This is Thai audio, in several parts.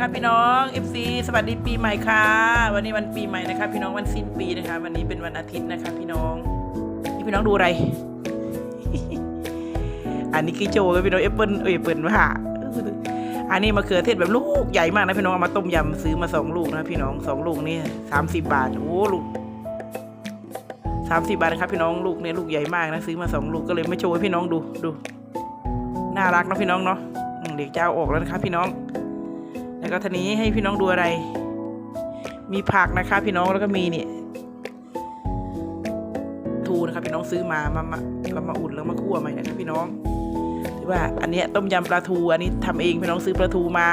ครับพี่น้อง FC สวัสดีปีใหม่ค่ะ วันนี้วันปีใหม่นะครับพี่น้องวันสิ้นปีนะคะ วันนี้เป็นวันอาทิตย์นะคะ พี่น้องนี่พี่น้องดูอะไร อันนี้คือโจกับพี่น้องเอเปิลเอ้ยเปิลมาหาอันนี้มะเขือเทศแบบลูกใหญ่มากนะพี่น้องเอามาต้มยำซื้อมาสองลูกนะพี่น้องสองลูกนี่สามสิบบาทโอ้ลูกสามสิบบาทนะครับพี่น้องลูกเนี่ยลูกใหญ่มากนะซื้อมาสองลูกก็เลยไม่โชว์ให้พี่น้องดูดู น่ารักนะพี่น้องเนาะเด็กจะเอาออกแล้วนะครับพี่น้อง แล้วก็ทีนี้ให้พี่น้องดูอะไร มีผักนะคะ พี่น้องแล้วก็มีเนี่ยทูนะครับพี่น้องซื้อมามามาเรามาอุ่นแล้วมาคั่วใหม่นะครับพี่น้องถือว่าอันเนี้ยต้มยำปลาทู อันนี้ทำเองพี่น้องซื้อปลาทูมา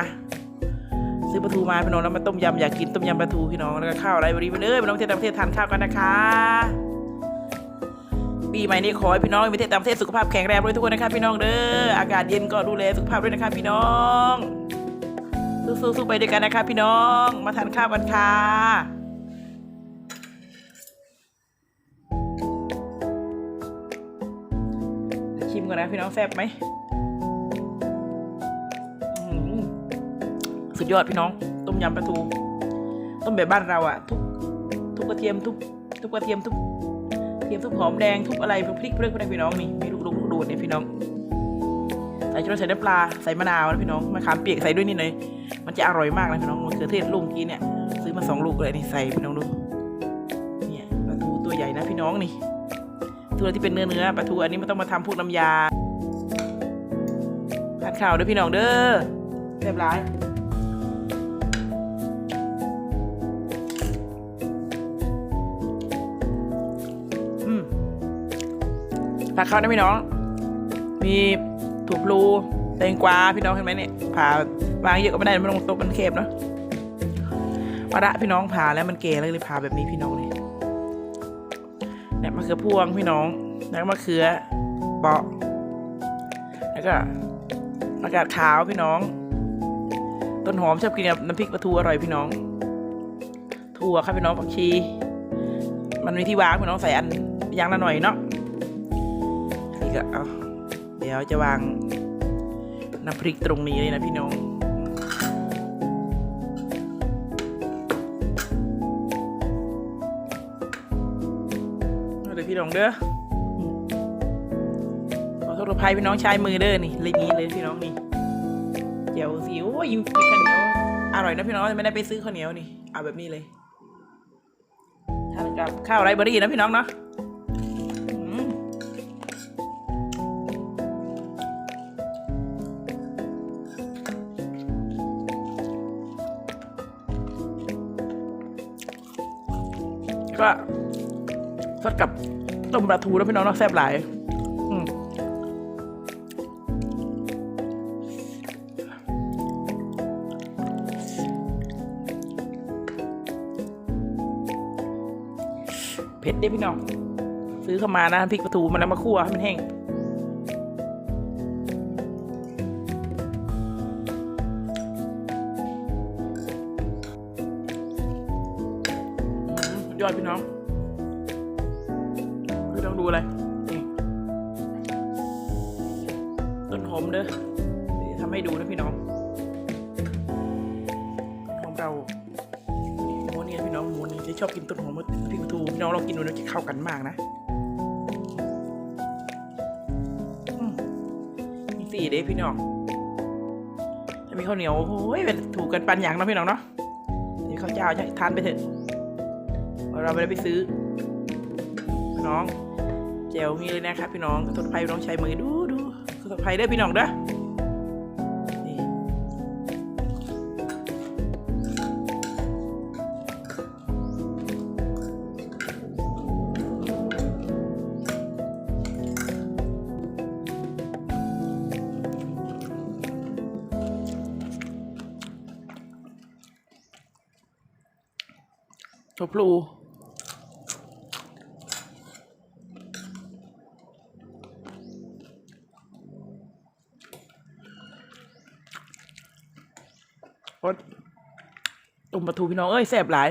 ซื้อปลาทูมาพี่น้องแล้วมาต้มยำอยากกินต้มยำปลาทูพี่น้องแล้วก็ข้าวอะไรบริบเอ้ยพี่น้องที่ต่างประเทศทานข้าวกันนะคะปีใหม่นี้ขอให้พี่น้องในประเทศต่างประเทศสุขภาพแข็งแรงด้วยทุกคนนะครับพี่น้องเด้ออากาศเย็นก็ดูแลสุขภาพด้วยนะครับพี่น้อง สู้ๆไปด้วยกันนะครับพี่น้อง มาทานข้าวกันค่ะชิมก่อนนะพี่น้องแซ่บไหมสุดยอดพี่น้อง ต้มยำปลาทู ต้มแบบบ้านเราอะทุบทุบกระเทียมทุบทุบกระเทียมทุบเทียมทุบหอมแดงทุบอะไรพริกเพื่อนพวกนี้พี่น้องนี่มีลูกลูกลูดเนี่ยพี่น้อง ใส่ชุดใส่น้ำปลาใส่มะนาวนะพี่น้องมะขามเปียกใส่ด้วยนิดหน่อยมันจะอร่อยมากนะพี่น้องมะเขือเทศลูกกี้เนี่ยซื้อมาสองลูกเลยนี่ใส่พี่น้องดูเนี่ยปลาทูตัวใหญ่นะพี่น้องนี่ ตัวที่เป็นเนื้อเนื้อปลาทูอันนี้มันต้องมาทำพวกน้ำยาทานข้าวด้วยพี่น้องเด้อเรียบร้อยอืมผักข้าวนะพี่น้อง มี ถั่วพลูแตงกวาพี่น้องเห็นไหมเนี่ยผ่าวางเยอะก็ไม่ได้มันลงโต๊ะมันเค็มเนาะมะระพี่น้องผ่าแล้วมันเกลเลยเลยผ่าแบบนี้พี่น้องเลยเนี่ยมะเขือพวงพี่น้องแล้วมะเขือเปาะแล้วก็อากาศขาวพี่น้อง ต้นหอมชอบกินกับน้ำพริกปลาทูอร่อยพี่น้อง ถั่วครับพี่น้องผักชี มันมีที่วางพี่น้องใส่อันยางละหน่อยเนาะนี่ก็เอา เดี๋ยวจะวางน้ำพริกตรงนี้เลยนะพี่น้องเดี๋ยวพี่น้องเด้อขอโทษอภัยพี่น้องชายมือเด้อนี่เลยนี้เลยพี่น้องนี่เจียวสิโอ้ยมีข้าวเหนียวอร่อยนะพี่น้องไม่ได้ไปซื้อข้าวเหนียวนี่เอาแบบนี้เลยทานกับข้าวไรเบอรี่นะพี่น้องเนาะ ก็สดกับต้มปลาทูแล้วพี่น้องเนาะแซ่บหลายเผ็ดเด้พี่น้อง ซื้อเข้ามานะพริกปลาทูมันแล้วมาคั่วให้มันแห้ง ยอดพี่น้องพี่น้องดูอะไรนี่ต้นหอมเด้อทำให้ดูนะพี่น้องของเรานี่ม้วนนี้นะพี่น้องม้วนนี้จะชอบกินต้นหอมกับพริกปลาทูพี่น้องลองกินดูนะจะเข้ากันมากนะมีสี่เด้พี่น้องถ้ามีข้าวเหนียวโอ้ยเป็นถูกกันปันอย่างนะพี่น้องเนาะเดี๋ยวข้าวเจ้าจะทานไปเถอะ เราไม่ได้ไปซื้อ น้องแจวงี้เลยนะครับพี่น้องขอโทษภัยพี่น้องใช้มือดูดูขอโทษภัยเด้พี่น้องเด้อนี่ถั่วพลู ตุ่มปลาทูพี่น้องเอ้ยแสบหลาย